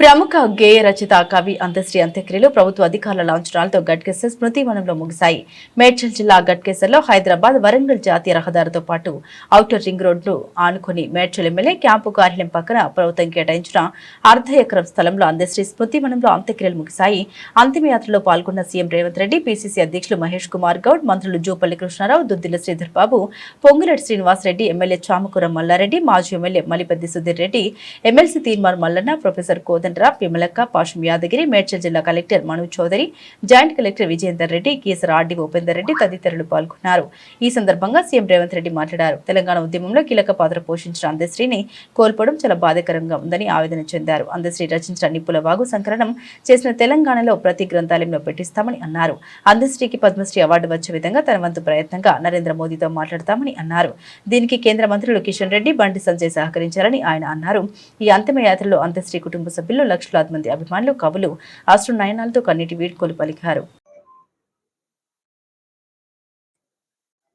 ప్రముఖ గేయ రచిత కవి అంత్యశ్రీ అంత్యక్రియలు ప్రభుత్వ అధికారుల లాంఛనాలతో గట్కేసర్ స్మృతివనంలో ముగిశాయి. మేడ్చల్ జిల్లా గట్కేసర్లో హైదరాబాద్ వరంగల్ జాతీయ రహదారితో పాటు ఔటర్ రింగ్ రోడ్లు ఆనుకుని మేడ్చల్ ఎమ్మెల్యే క్యాంపు కార్యాలయం పక్కన ప్రభుత్వం కేటాయించిన అర్ధ ఎకరం స్థలంలో అంత్యశ్రీ స్మృతివనంలో అంత్యక్రియలు ముగిశాయి. అంతిమయాత్రలో పాల్గొన్న సీఎం రేవంత్ రెడ్డి పీసీసీ అధ్యక్షులు మహేష్ కుమార్ గౌడ్ మంత్రులు జూపల్లి కృష్ణారావు దుద్దిల శ్రీధర్ బాబు పొంగులేటి శ్రీనివాసరెడ్డి ఎమ్మెల్యే చామకూర మల్లారెడ్డి మాజీ MLA Malipeddi Sudheer Reddy MLC Teenmar Mallanna professor Kodandarao Vimalakka Pasham Yadagiri Medchal జిల్లా collector Manu Chaudhary joint collector Vijayender Reddy Keesara RD Upender Reddy తదితరులు పాల్గొన్నారు. ఈ సందర్భంగా సీఎం రేవంత్ రెడ్డి మాట్లాడారు. తెలంగాణ ఉద్యమంలో కీలక పాత్ర పోషించిన అందశ్రీని కోల్పోవడం చాలా బాధాకరంగా ఉందని ఆవేదన చెందారు. అందశ్రీ రచించిన నిప్పుల వాగు సంకలనం చేసిన తెలంగాణలో ప్రతి గ్రంథాలయంలో పెట్టిస్తామని అన్నారు. అందశ్రీకి పద్మశ్రీ అవార్డు వచ్చే విధంగా తన వంతు ప్రయత్నంగా నరేంద్ర మోదీతో మాట్లాడతామని అన్నారు. దీనికి కేంద్ర మంత్రులు కిషన్ రెడ్డి బండి సంజయ్ సహకరించారని ఆయన అన్నారు. ఈ అంతిమ యాత్రలో అంత్యశ్రీ కుటుంబ సభ్యులు లక్షలాది మంది అభిమానులు కవులు అశ్రు నయనాలతో కన్నీటి వీడ్కోలు పలికారు.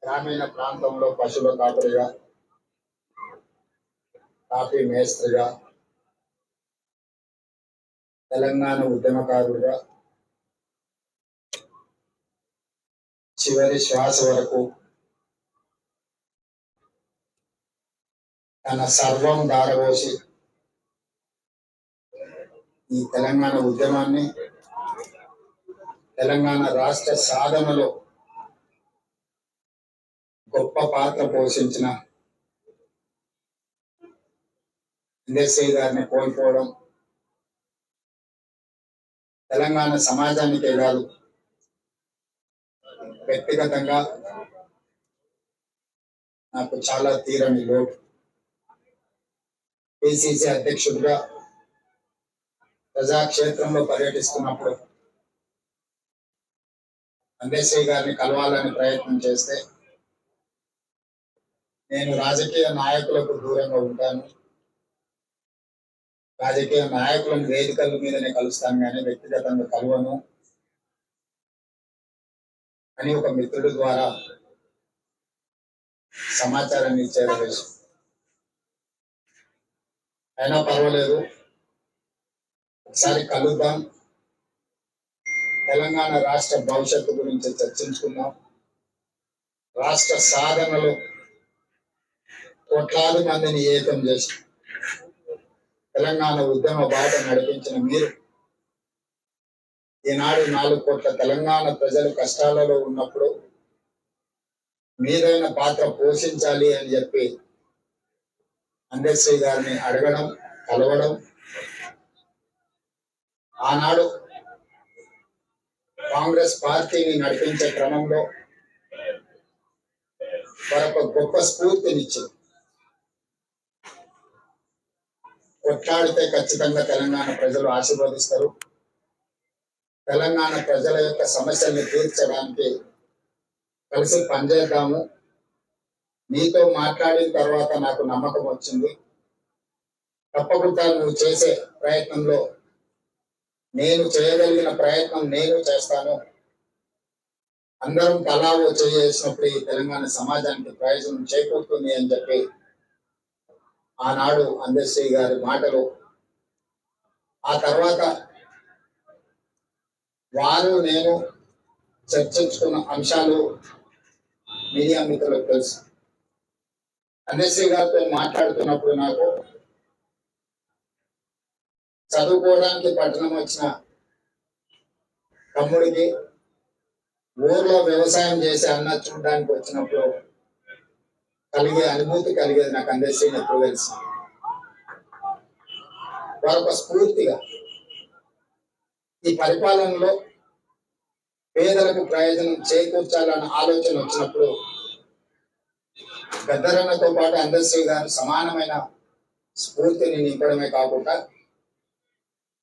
గ్రామీణ ప్రాంతంలో పశువుల కాపరిగా కాఫీ మేస్త్రిగా తెలంగాణ ఉద్యమకారుడిగా చివరి శ్వాస వరకు తన సర్వం దారబోసి ఈ తెలంగాణ ఉద్యమాన్ని తెలంగాణ రాష్ట్ర సాధనలో గొప్ప పాత్ర పోషించిన ఇండస్ట్రీ గారిని కోల్పోవడం తెలంగాణ సమాజానికే కాదు వ్యక్తిగతంగా నాకు చాలా తీరని లోటు. పిసిసి అధ్యక్షుడిగా ప్రజాక్షేత్రంలో పర్యటిస్తున్నప్పుడు అంబేసీ గారిని కలవాలని ప్రయత్నం చేస్తే నేను రాజకీయ నాయకులకు దూరంగా ఉంటాను. రాజకీయ నాయకులను వేదికల మీదనే కలుస్తాను కానీ వ్యక్తిగతంగా కలవను అని ఒక మిత్రుడు ద్వారా సమాచారాన్ని ఇచ్చారు అయినా పర్వాలేదు. ఒకసారి కలుద్దాం. తెలంగాణ రాష్ట్ర భవిష్యత్తు గురించి చర్చించుకుందాం. రాష్ట్ర సాధనలో కోట్లాది మందిని ఏకం చేసి తెలంగాణ ఉద్యమ బాట నడిపించిన మీరు ఈనాడు నాలుగు కోట్ల తెలంగాణ ప్రజలు కష్టాలలో ఉన్నప్పుడు మీరైన పాత్ర పోషించాలి అని చెప్పి అందశ్రీ గారిని అడగడం కలవడం ఆనాడు కాంగ్రెస్ పార్టీని నడిపించే క్రమంలో మరొక గొప్ప స్ఫూర్తినిచ్చింది. కొట్లాడితే ఖచ్చితంగా తెలంగాణ ప్రజలు ఆశీర్వదిస్తారు. తెలంగాణ ప్రజల యొక్క సమస్యల్ని తీర్చడానికి కలిసి పనిచేద్దాము. నీతో మాట్లాడిన తర్వాత నాకు నమ్మకం వచ్చింది. తప్పకుండా నువ్వు చేసే ప్రయత్నంలో నేను చేయగలిగిన ప్రయత్నం నేను చేస్తాను. అందరం తలా ఓ చేసినప్పుడు ఈ తెలంగాణ సమాజానికి ప్రయోజనం చేకూరుతుంది అని చెప్పి ఆనాడు అందశ్రీ గారి మాటలు. ఆ తర్వాత వారు నేను చర్చించుకున్న అంశాలు మీడియా మిత్రులకు తెలుసు. అందశ్రీ గారితో మాట్లాడుతున్నప్పుడు నాకు చదువుకోవడానికి పట్టణం వచ్చిన తమ్ముడికి ఊర్లో వ్యవసాయం చేసే అన్న చూడడానికి వచ్చినప్పుడు కలిగే అనుభూతి కలిగేది నాకు అందశ్రీ ఎప్పుడు తెలుసు. వారొక స్ఫూర్తిగా ఈ పరిపాలనలో పేదలకు ప్రయోజనం చేకూర్చాలన్న ఆలోచన వచ్చినప్పుడు గద్దరన్నతో పాటు అందశ్రీ గారు సమానమైన స్ఫూర్తిని నింపడమే కాకుండా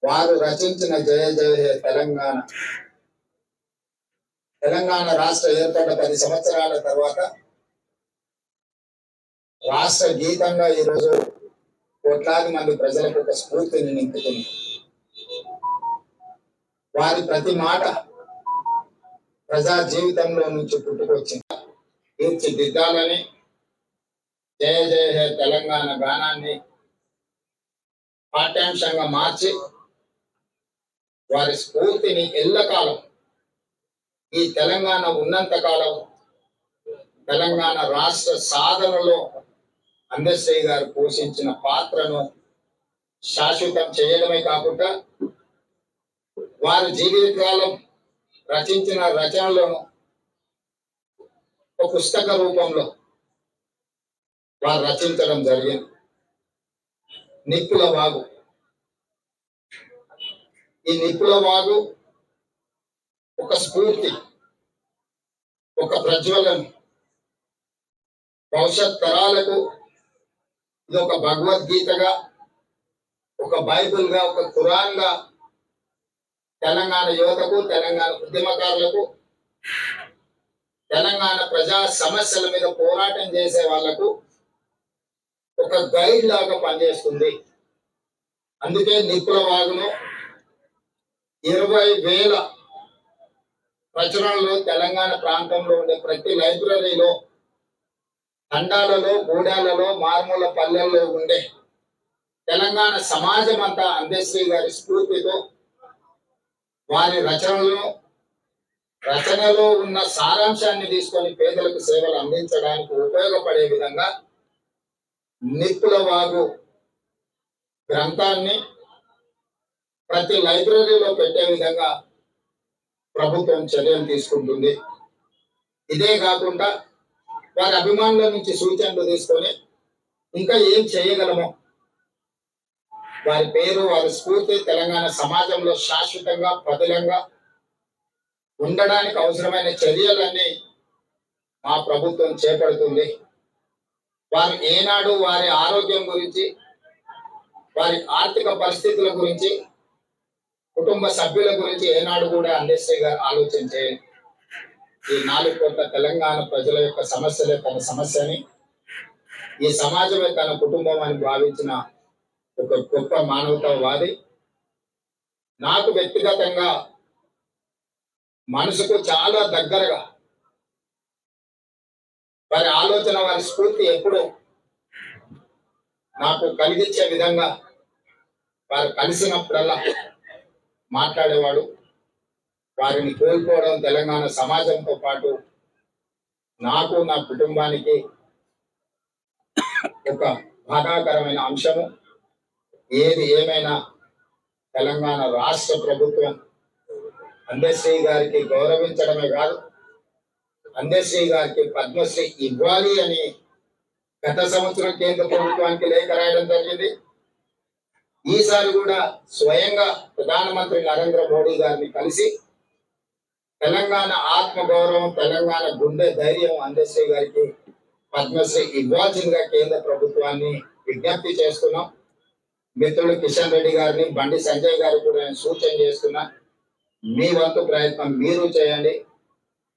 వారు రచించిన జయ జయ హే తెలంగాణ. తెలంగాణ రాష్ట్ర ఏర్పడ్డ పది సంవత్సరాల తర్వాత రాష్ట్ర గీతంగా ఈరోజు కోట్లాది మంది ప్రజలకు ఒక స్ఫూర్తిని నింపుతుంది. వారి ప్రతి మాట ప్రజా జీవితంలో నుంచి పుట్టుకొచ్చింది. తీర్చిదిద్దాలని జయ జయ హే తెలంగాణ గానాన్ని పాఠ్యాంశంగా మార్చి వారి స్ఫూర్తిని ఎల్లకాలం ఈ తెలంగాణ ఉన్నంత కాలం తెలంగాణ రాష్ట్ర సాధనలో అందశ్రీ గారు పోషించిన పాత్రను శాశ్వతం చేయడమే కాకుండా వారి జీవితకాలం రచించిన రచనలను ఒక పుస్తక రూపంలో వారు రచించడం జరిగింది. నిప్పుల వాగు. ఈ నిపుల వాగు ఒక స్ఫూర్తి ఒక ప్రజ్వలన. భవిష్యత్ తరాలకు ఇది ఒక భగవద్గీతగా ఒక బైబిల్గా ఒక ఖురాన్గా తెలంగాణ యువతకు తెలంగాణ ఉద్యమకారులకు తెలంగాణ ప్రజా సమస్యల మీద పోరాటం చేసే వాళ్ళకు ఒక గైడ్ లాగా పనిచేస్తుంది. అందుకే నిపుల వాగును ఇరవై వేల ప్రచురణలు తెలంగాణ ప్రాంతంలో ఉండే ప్రతి లైబ్రరీలో ఖండాలలో గూడాలలో మార్మూల పల్లెల్లో ఉండే తెలంగాణ సమాజం అంతా అందశ్రీ గారి స్ఫూర్తితో వారి రచనలను రచనలో ఉన్న సారాంశాన్ని తీసుకొని పేదలకు సేవలు అందించడానికి ఉపయోగపడే విధంగా నిప్పుల వాగు గ్రంథాన్ని ప్రతి లైబ్రరీలో పెట్టే విధంగా ప్రభుత్వం చర్యలు తీసుకుంటుంది. ఇదే కాకుండా వారి అభిమానుల నుంచి సూచనలు తీసుకొని ఇంకా ఏం చేయగలమో వారి పేరు వారి స్ఫూర్తి తెలంగాణ సమాజంలో శాశ్వతంగా పదిలంగా ఉండడానికి అవసరమైన చర్యలన్నీ మా ప్రభుత్వం చేపడుతుంది. వారు ఏనాడు వారి ఆరోగ్యం గురించి వారి ఆర్థిక పరిస్థితుల గురించి కుటుంబ సభ్యుల గురించి ఏనాడు కూడా అందిస్తే గారు ఆలోచన ఈ నాలుగు కోట్ల తెలంగాణ ప్రజల యొక్క సమస్యలే తన సమస్యని ఈ సమాజమే తన కుటుంబం అని భావించిన ఒక గొప్ప మానవతావాది. నాకు వ్యక్తిగతంగా మనసుకు చాలా దగ్గరగా వారి ఆలోచన వారి స్ఫూర్తి ఎప్పుడు నాకు కలిగించే విధంగా వారు కలిసినప్పుడల్లా మాట్లాడేవాడు. వారిని కోల్పోవడం తెలంగాణ సమాజంతో పాటు నాకు నా కుటుంబానికి ఒక బాధాకరమైన అంశము. ఏది ఏమైనా తెలంగాణ రాష్ట్ర ప్రభుత్వం అందశ్రీ గారికి గౌరవించడమే కాదు అందశ్రీ గారికి పద్మశ్రీ ఇవ్వాలి అని గత సంవత్సరం కేంద్ర ప్రభుత్వానికి లేఖ రాయడం జరిగింది. ఈసారి కూడా స్వయంగా ప్రధానమంత్రి నరేంద్ర మోడీ గారిని కలిసి తెలంగాణ ఆత్మ గౌరవం తెలంగాణ గుండె ధైర్యం అందశ్రీ గారికి పద్మశ్రీ ఇవ్వాల్సిందిగా కేంద్ర ప్రభుత్వాన్ని విజ్ఞప్తి చేస్తున్నాం. మిత్రుడు కిషన్ రెడ్డి గారిని బండి సంజయ్ గారికి కూడా నేను సూచన చేస్తున్నా. మీ వంతు ప్రయత్నం మీరు చేయండి.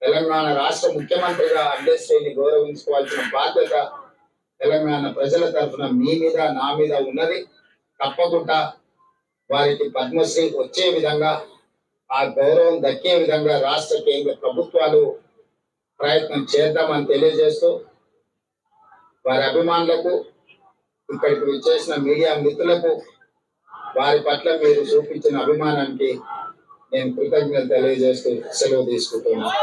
తెలంగాణ రాష్ట్ర ముఖ్యమంత్రిగా అందశ్రీని గౌరవించుకోవాల్సిన బాధ్యత తెలంగాణ ప్రజల తరఫున మీ మీద నా మీద ఉన్నది. తప్పకుండా వారికి పద్మశ్రీ వచ్చే విధంగా ఆ గౌరవం దక్కే విధంగా రాష్ట్ర కేంద్ర ప్రభుత్వాలు ప్రయత్నం చేద్దామని తెలియజేస్తూ వారి అభిమానులకు ఇక్కడికి విచ్చేసిన మీడియా మిత్రులకు వారి పట్ల మీరు చూపించిన అభిమానానికి నేను కృతజ్ఞత తెలియజేస్తూ సెలవు తీసుకుంటున్నాను.